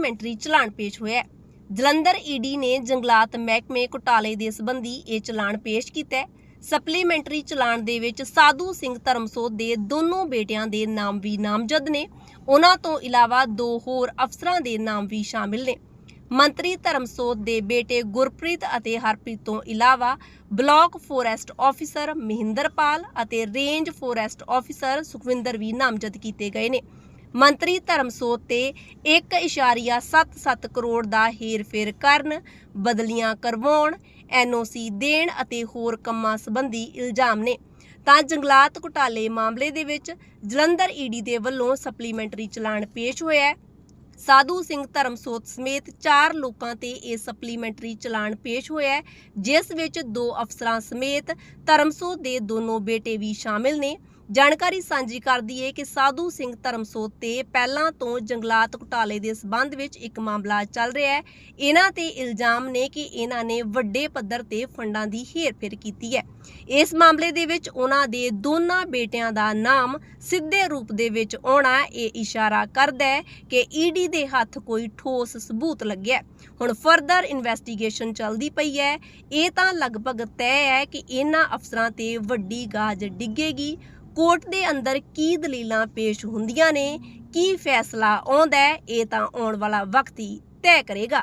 Supplementary ਚਲਾਨ ਪੇਸ਼ ਹੋਇਆ ਹੈ। ਜਲੰਧਰ ਈਡੀ ਨੇ ਜੰਗਲਾਤ ਮਹਿਕਮੇ ਘੁਟਾਲੇ ਦੇ ਸੰਬੰਧੀ ਇਹ ਚਲਾਨ ਪੇਸ਼ ਕੀਤਾ ਹੈ। ਸਪਲੀਮੈਂਟਰੀ ਚਲਾਨ ਦੇ ਵਿੱਚ ਸਾਧੂ ਸਿੰਘ ਧਰਮਸੋਤ ਦੇ ਦੋਨੋਂ ਬੇਟਿਆਂ ਦੇ ਨਾਮ ਵੀ ਨਾਮਜ਼ਦ ਨੇ। ਉਹਨਾਂ ਤੋਂ ਇਲਾਵਾ ਦੋ ਹੋਰ ਅਫਸਰਾਂ ਦੇ ਨਾਮ ਵੀ ਸ਼ਾਮਿਲ ਨੇ। ਮੰਤਰੀ ਧਰਮਸੋਤ ਦੇ ਬੇਟੇ ਗੁਰਪ੍ਰੀਤ ਅਤੇ ਹਰਪ੍ਰੀਤ ਤੋਂ ਇਲਾਵਾ ਬਲਾਕ ਫੋਰੈਸਟ ਆਫੀਸਰ ਮਹਿੰਦਰਪਾਲ ਅਤੇ ਰੇਂਜ ਫੋਰੈਸਟ ਆਫੀਸਰ ਸੁਖਵਿੰਦਰ ਵੀ ਨਾਮਜ਼ਦ ਕੀਤੇ ਗਏ ਨੇ। ਮੰਤਰੀ ਧਰਮਸੋਤ ਤੇ 1.77 ਕਰੋੜ ਦਾ ਹੇਰ-ਫੇਰ ਕਰਨ, ਬਦਲੀਆਂ ਕਰਵਾਉਣ, ਐਨਓਸੀ ਦੇਣ ਅਤੇ ਹੋਰ ਕੰਮਾਂ ਸੰਬੰਧੀ ਇਲਜ਼ਾਮ ਨੇ। ਤਾਂ ਜੰਗਲਾਤ ਘੁਟਾਲੇ ਮਾਮਲੇ ਦੇ ਵਿੱਚ ਜਲੰਧਰ ਈਡੀ ਦੇ ਵੱਲੋਂ ਸਪਲੀਮੈਂਟਰੀ ਚਲਾਨ ਪੇਸ਼ ਹੋਇਆ ਹੈ। ਸਾਧੂ ਸਿੰਘ ਧਰਮਸੋਤ ਸਮੇਤ 4 ਲੋਕਾਂ ਤੇ ਇਹ ਸਪਲੀਮੈਂਟਰੀ ਚਲਾਨ ਪੇਸ਼ ਹੋਇਆ ਹੈ, ਜਿਸ ਵਿੱਚ ਦੋ ਅਫਸਰਾਂ ਸਮੇਤ ਧਰਮਸੋਤ ਦੇ ਦੋਨੋਂ ਬੇਟੇ ਵੀ ਸ਼ਾਮਿਲ ਨੇ। ਜਾਣਕਾਰੀ ਸਾਂਝੀ ਕਰਦੀ ਹੈ ਕਿ ਸਾਧੂ ਸਿੰਘ ਧਰਮਸੋਤ ਤੇ ਪਹਿਲਾਂ ਤੋਂ ਜੰਗਲਾਤ ਘੁਟਾਲੇ ਦੇ ਸਬੰਧ ਵਿੱਚ ਇੱਕ ਮਾਮਲਾ ਚੱਲ ਰਿਹਾ ਹੈ। ਇਹਨਾਂ ਤੇ ਇਲਜ਼ਾਮ ਨੇ ਕਿ ਇਹਨਾਂ ਨੇ ਵੱਡੇ ਪੱਧਰ ਤੇ ਫੰਡਾਂ ਦੀ ਹੇਰਫੇਰ ਕੀਤੀ ਹੈ। ਇਸ ਮਾਮਲੇ ਦੇ ਵਿੱਚ ਉਹਨਾਂ ਦੇ ਦੋਨਾਂ ਬੇਟਿਆਂ ਦਾ ਨਾਮ ਸਿੱਧੇ ਰੂਪ ਦੇ ਵਿੱਚ ਆਉਣਾ ਇਹ ਇਸ਼ਾਰਾ ਕਰਦਾ ਹੈ ਕਿ ਈਡੀ ਦੇ ਹੱਥ ਕੋਈ ਠੋਸ ਸਬੂਤ ਲੱਗਿਆ ਹੁਣ ਫਰਦਰ ਇਨਵੈਸਟੀਗੇਸ਼ਨ ਚੱਲਦੀ ਪਈ ਹੈ। ਇਹ ਤਾਂ ਲਗਭਗ ਤੈਅ ਹੈ ਕਿ ਇਹਨਾਂ ਅਫਸਰਾਂ ਤੇ ਵੱਡੀ ਗਾਜ ਡਿੱਗੇਗੀ। ਕੋਰਟ ਦੇ ਅੰਦਰ ਕੀ ਦਲੀਲਾਂ ਪੇਸ਼ ਹੁੰਦੀਆਂ ਨੇ, ਕੀ ਫੈਸਲਾ ਆਉਂਦਾ ਇਹ ਤਾਂ ਆਉਣ ਵਾਲਾ ਵਕਤ ਹੀ ਤੈਅ ਕਰੇਗਾ।